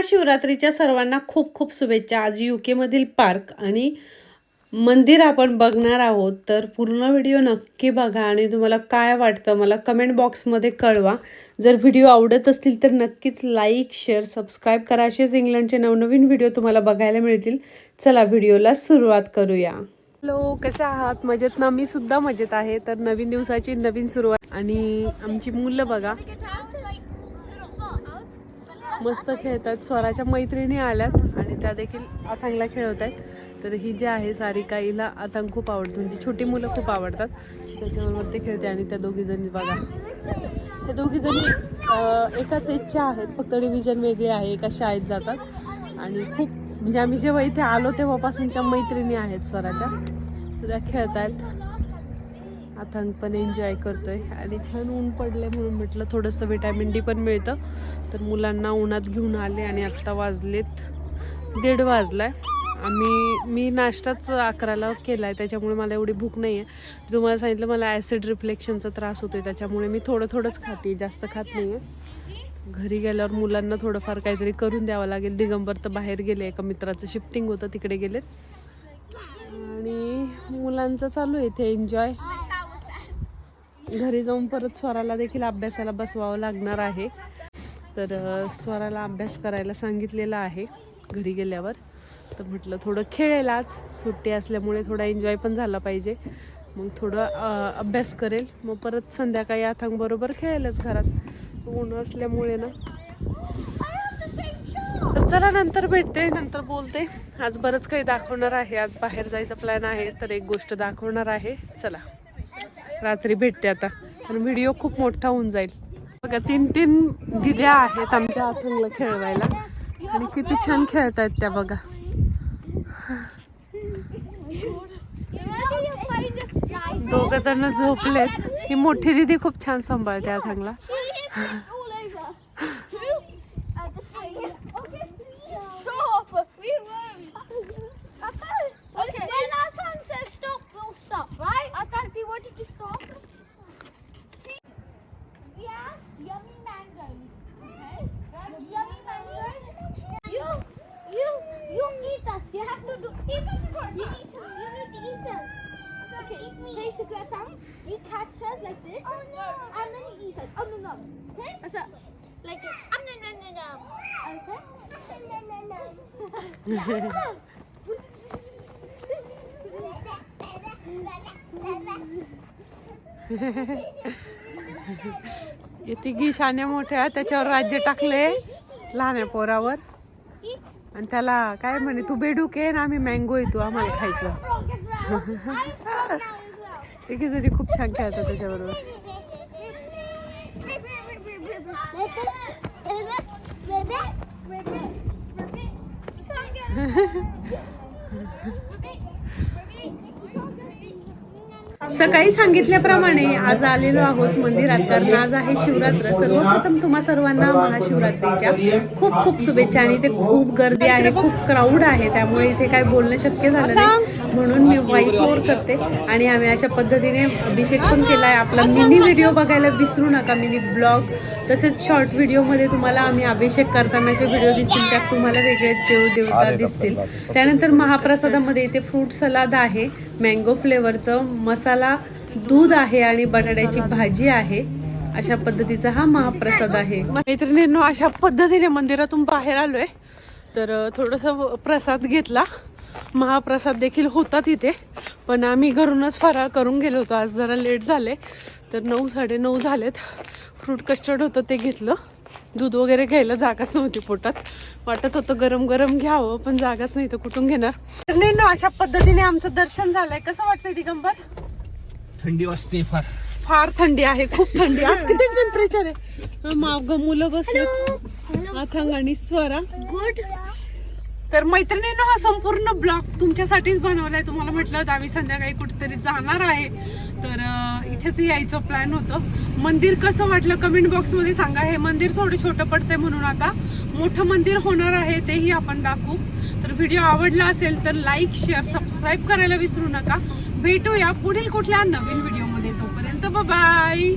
महाशिवरात्रीच्या सर्वांना खूप खूप शुभेच्छा. आज यू केमधील पार्क आणि मंदिर आपण बघणार आहोत. तर पूर्ण व्हिडिओ नक्की बघा आणि तुम्हाला काय वाटतं मला कमेंट बॉक्समध्ये कळवा. जर व्हिडिओ आवडत असतील तर नक्कीच लाईक शेअर सबस्क्राईब करा. असेच इंग्लंडचे नवनवीन व्हिडिओ तुम्हाला बघायला मिळतील. चला व्हिडिओला सुरुवात करूया. हॅलो कसे आहात? मजेत ना? मी सुद्धा मजेत आहे. तर नवीन दिवसाची नवीन सुरुवात आणि आमची मुलं बघा. मस्त खेळतात. स्वराच्या मैत्रिणी आल्यात आणि त्या देखील अथांगला खेळवत आहेत तर ही जी आहे सारिका हिला अथांग खूप आवडतं म्हणजे छोटी मुलं खूप आवडतात. त्याच्याबरोबर ते खेळते आणि त्या दोघी जणी बघा. त्या दोघी जणी एकाच इच्छा आहेत. फक्त डिव्हिजन वेगळी आहे. एका शाळेत जातात. आणि खूप म्हणजे आम्ही जेव्हा इथे आलो तेव्हापासूनच्या मैत्रिणी आहेत स्वराच्या. त्या खेळत आहेत अथांग पण एन्जॉय करतोय. आणि छान ऊन पडले म्हणून म्हटलं थोडंसं विटॅमिन डी पण मिळतं. तर मुलांना उन्हात घेऊन आले आणि आत्ता वाजलेत दीड वाजलाय. आम्ही मी नाश्ताच अकराला केला आहे त्याच्यामुळे मला एवढी भूक नाही आहे तुम्हाला सांगितलं मला ॲसिड रिफ्लेक्शनचा त्रास होतोय त्याच्यामुळे मी थोडं थोडंच खाते जास्त खात नाही आहे घरी गेल्यावर मुलांना थोडंफार काहीतरी करून द्यावं लागेल. दिगंबर तर बाहेर गेले एका मित्राचं शिफ्टिंग होतं तिकडे गेलेत. आणि मुलांचं चालू आहे इथे एन्जॉय घरी जाऊन परत स्वराला देखील अभ्यासाला बसवावं लागणार आहे. तर स्वराला अभ्यास करायला सांगितलेला आहे घरी गेल्यावर. तर म्हटलं थोडं खेळेल आज. सुट्टी असल्यामुळे थोडा एन्जॉय पण झाला पाहिजे. मग थोडं अभ्यास करेल. मग परत संध्याकाळी अथांग बरोबर खेळेलच घरात. ऊन असल्यामुळे ना. तर चला नंतर भेटते नंतर बोलते. आज बरंच काही दाखवणार आहे. आज बाहेर जायचं प्लॅन आहे तर एक गोष्ट दाखवणार आहे. चला. रात्री भेटते आता. आणि व्हिडिओ खूप मोठा होऊन जाईल. बघा तीन तीन दिद्या आहेत आमच्या अथंगला खेळवायला. आणि किती छान खेळतायत त्या बघा. दोघं जण झोपलेत. ही मोठी दिदी खूप छान सांभाळते अथंगला do. Eat us first. You need to. You need to eat us. Okay, eat me. Face the tongue. You catch us like this. Oh no! And then you eat us. Oh no no. Okay? So, like this. Um no no no no. Okay. No no no. हे तिघी शाण्या मोठ्या त्याच्यावर राज्य टाकले लहान्या पोरावर आणि त्याला काय म्हणे तू बेडूक आहे ना आम्ही मँगो येतो आम्हाला खायचं. तिघी जरी खूप छान खेळतात त्याच्याबरोबर. सकाळी सांगितल्याप्रमाणे आज आलेलो आहोत मंदिरात. कारण आज आहे शिवरात्र. सर्वप्रथम तुम्हा सर्वांना महाशिवरात्रीच्या खूप खूप शुभेच्छा. आणि इथे खूप गर्दी आहे खूप क्राऊड आहे. त्यामुळे इथे काय बोलणं शक्य झालं नाही. म्हणून मी व्हॉइस ओव्हर करते. आणि आम्ही अशा पद्धतीने अभिषेक पण केलाय. आपला मिनी व्हिडिओ बघायला विसरू नका मिनी ब्लॉग तसेच शॉर्ट व्हिडिओमध्ये तुम्हाला आम्ही अभिषेक करतानाचे व्हिडिओ दिसतील त्यात तुम्हाला वेगळे देव देवता दिसतील. त्यानंतर महाप्रसादामध्ये इथे फ्रूट सलाद आहे मँगो फ्लेवरचं मसाला दूध आहे आणि बटाट्याची भाजी आहे. अशा पद्धतीचा हा महाप्रसाद आहे. मैत्रिणींनो अशा पद्धतीने मंदिरातून बाहेर आलोय. तर थोडंसं प्रसाद घेतला. महाप्रसाद देखील होता तिथे पण आम्ही घरूनच फराळ करून गेलो होतो. आज जरा लेट झाले. तर नऊ साडे नऊ झालेत. फ्रूट कस्टर्ड होतं ते घेतलं. दूध वगैरे घ्यायला जागाच नव्हती पोटात. वाटत होतं गरम गरम घ्यावं पण जागाच नाही तर कुठून घेणार. तर नाही ना अशा पद्धतीने आमचं दर्शन झालंय. कसं वाटतंय दिगंबर? थंडी वाजते फार. फार थंडी आहे. खूप थंडी. आज किती टेम्परेचर आहे? माग मुलं बसले अथंग आणि स्वरा. Good. तर मैत्रिणीनं हा संपूर्ण ब्लॉग तुमच्यासाठीच बनवलाय. तुम्हाला म्हटलं होतं आम्ही संध्याकाळी कुठेतरी जाणार आहे. तर इथेच यायचं प्लॅन होतं. मंदिर कसं वाटलं कमेंट बॉक्समध्ये सांगा. हे मंदिर थोडं छोटं पडतंय म्हणून आता. मोठं मंदिर होणार आहे तेही आपण दाखवू. तर व्हिडिओ आवडला असेल तर लाईक शेअर सबस्क्राईब करायला विसरू नका. भेटूया पुढील कुठल्या नवीन व्हिडिओमध्ये तोपर्यंत बाय